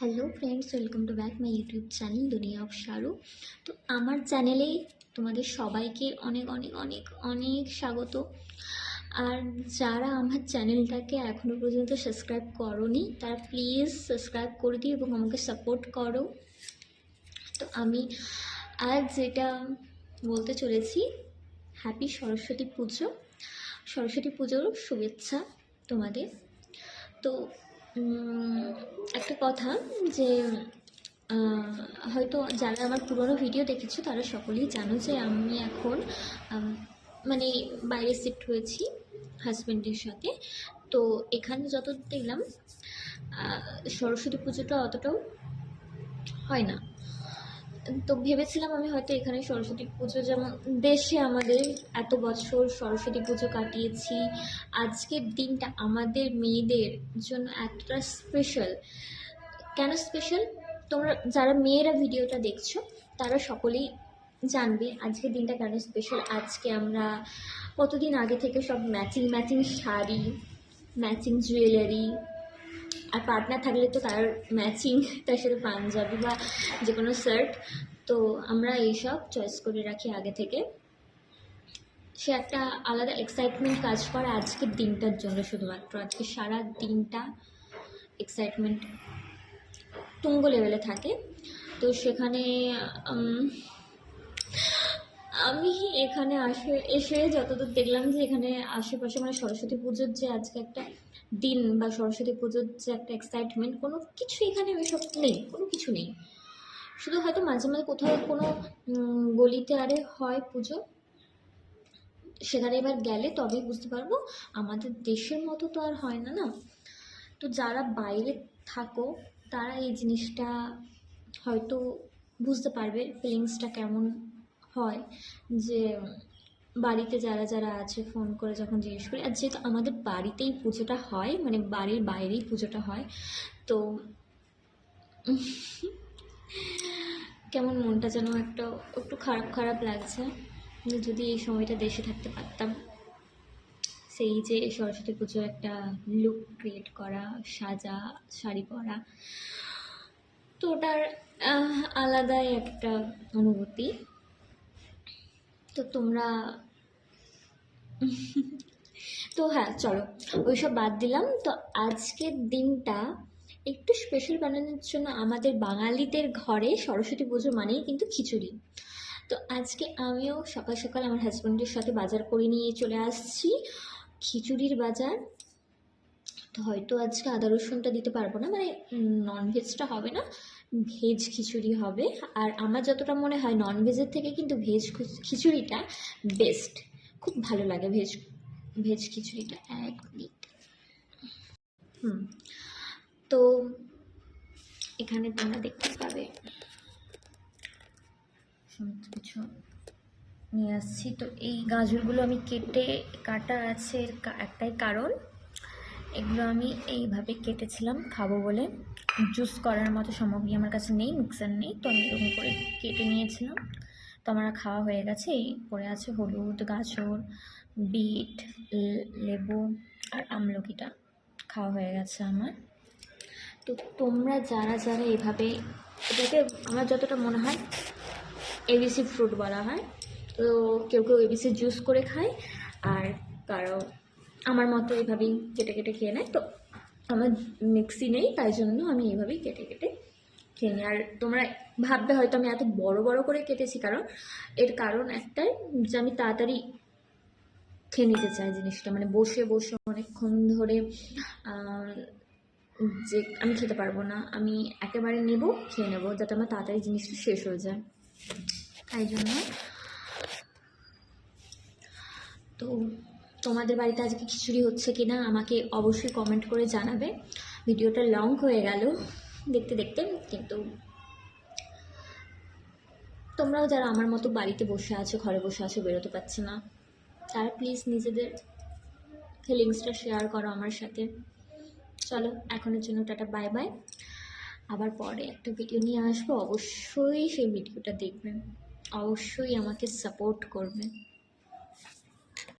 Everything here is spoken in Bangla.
Hello friends welcome to back my YouTube channel দুনিয়া অফ শাহরু তো আমার চ্যানেলে তোমাদের সবাইকে অনেক অনেক অনেক অনেক স্বাগত। আর যারা আমার চ্যানেলটাকে এখনও পর্যন্ত সাবস্ক্রাইব করনি, তারা প্লিজ সাবস্ক্রাইব করে দিও এবং আমাকে সাপোর্ট করো। তো আমি আজ যেটা বলতে চলেছি হ্যাপি সরস্বতী পুজো সরস্বতী পুজোর শুভেচ্ছা তোমাদের। তো একটা কথা যে হয়তো যারা আমার পুরনো ভিডিও দেখেছ, তারা সকলেই জানো যে আমি এখন মানে বাইরে শিফট হয়েছি হাজব্যান্ডের সাথে। তো এখানে যত দেখলাম সরস্বতী পুজোটা অতটাও হয় না। তো ভেবেছিলাম আমি হয়তো এখানে সরস্বতী পুজো, যেমন দেশে আমাদের এত বছর সরস্বতী পুজো কাটিয়েছি, আজকের দিনটা আমাদের মেয়েদের জন্য এতটা স্পেশাল কেন স্পেশাল তোমরা, যারা মেয়েরা ভিডিওটা দেখছ, তারা সকলেই জানবে আজকের দিনটা কেন স্পেশাল আজকে আমরা কতদিন আগে থেকে সব matching matching sari matching jewellery আর পার্টনার থাকলে তো তার ম্যাচিং তার সাথে পাঞ্জাবি বা যে কোনো শার্ট তো আমরা এইসব চয়েস করে রাখি আগে থেকে। সে একটা আলাদা এক্সাইটমেন্ট কাজ করে আজকের দিনটার জন্য শুধুমাত্র। আজকে সারা দিনটা এক্সাইটমেন্ট তুঙ্গ লেভেলে থাকে। তো সেখানে আমি এখানে আসে, এসে যতদূর দেখলাম যে এখানে আশেপাশে মানে সরস্বতী পুজোর যে আজকে একটা দিন বা সরস্বতী পুজোর যে একটা এক্সাইটমেন্ট কোনো কিছু এখানে ওইসব নেই, কোনো কিছু নেই। শুধু হয়তো মাঝে মাঝে কোথাও কোনো গলিতে আরে হয় পুজো, সেখানে এবার গেলে তবেই বুঝতে পারব। আমাদের দেশের মতো তো আর হয় না না? তো যারা বাইরে থাকো, তারা এই জিনিসটা হয়তো বুঝতে পারবে ফিলিংসটা কেমন হয় যে বাড়িতে যারা যারা আছে ফোন করে যখন জিজ্ঞেস করি, আর যেহেতু আমাদের বাড়িতেই পুজোটা হয় মানে বাড়ির বাইরেই পুজোটা হয়, তো কেমন মনটা যেন একটা, একটু খারাপ খারাপ লাগছে যদি এই সময়টা দেশে থাকতে পারতাম। সেই যে সরস্বতী পুজোর একটা লুক ক্রিয়েট করা, সাজা, শাড়ি পরা, তো ওটার আলাদাই একটা অনুভূতি। তো তোমরা তো হ্যাঁ চলো। ওইসব বাদ দিলাম। তো আজকের দিনটা একটু স্পেশাল বানানোর জন্য আমাদের বাঙালিদের ঘরে সরস্বতী পুজো মানেই কিন্তু খিচুড়ি। তো আজকে আমিও সকাল সকাল আমার হাজব্যান্ডের সাথে বাজার করে নিয়ে চলে আসছি। খিচুড়ির বাজার। তো হয়তো আজকে আদা রসুনটা দিতে পারব না মানে ননভেজটা হবে না ভেজ খিচুড়ি হবে। আর আমার যতটা মনে হয় ননভেজের থেকে কিন্তু ভেজ খিচুড়িটা বেস্ট খুব ভালো লাগে ভেজ ভেজ খিচুড়িটা এক মিনিট হুম, তো এখানে তোমরা দেখতে পাবে। সমস্ত কিছু নিয়ে আসছি। তো এই গাজরগুলো আমি কেটে, কাটা আছে একটাই কারণ। এগুলো আমি এইভাবে কেটেছিলাম, খাব বলে। জুস করার মতো সামগ্রী আমার কাছে নেই, মিক্সার নেই, তো আমি এরকম করে কেটে নিয়েছিলাম। তো আমার খাওয়া হয়ে গেছে, এই পড়ে আছে হলুদ, গাজর, বিট লেবু আর আমলকিটা। খাওয়া হয়ে গেছে আমার। তো তোমরা যারা যারা এভাবে, এটাকে আমার যতটা মনে হয় এবিসি ফ্রুট বলা হয়, তো কেউ কেউ এবিসি জুস করে খায়, আর কারও আমার মতো এভাবেই কেটে কেটে খেয়ে নেয়। তো আমার মিক্সি নেই, তাই জন্য আমি এইভাবেই কেটে কেটে খেয়ে নিই। আর তোমরা ভাববে হয়তো আমি এত বড় বড় করে কেটেছি, কারণ এর কারণ একটাই যে আমি তাড়াতাড়ি খেয়ে নিতে চাই জিনিসটা। মানে বসে বসে অনেকক্ষণ ধরে যে আমি খেতে পারব না, আমি একেবারে নেব, খেয়ে নেব, যাতে আমার তাড়াতাড়ি জিনিসটা শেষ হয়ে যায়। তাই জন্য তো তোমাদের বাড়িতে আজকে খিচুড়ি হচ্ছে কি না আমাকে অবশ্যই কমেন্ট করে জানাবে। ভিডিওটা লং হয়ে গেল। দেখতে দেখতে কিন্তু তোমরাও যারা আমার মতো বাড়িতে বসে আছো, ঘরে বসে আছো, বেরোতে পারছে না, তারা প্লিজ নিজেদের ফিলিংসটা শেয়ার করো আমার সাথে। চলো, এখনের জন্য টাটা বাই বাই আবার পরে একটা ভিডিও নিয়ে আসব। অবশ্যই সেই ভিডিওটা দেখবেন অবশ্যই আমাকে সাপোর্ট করবে।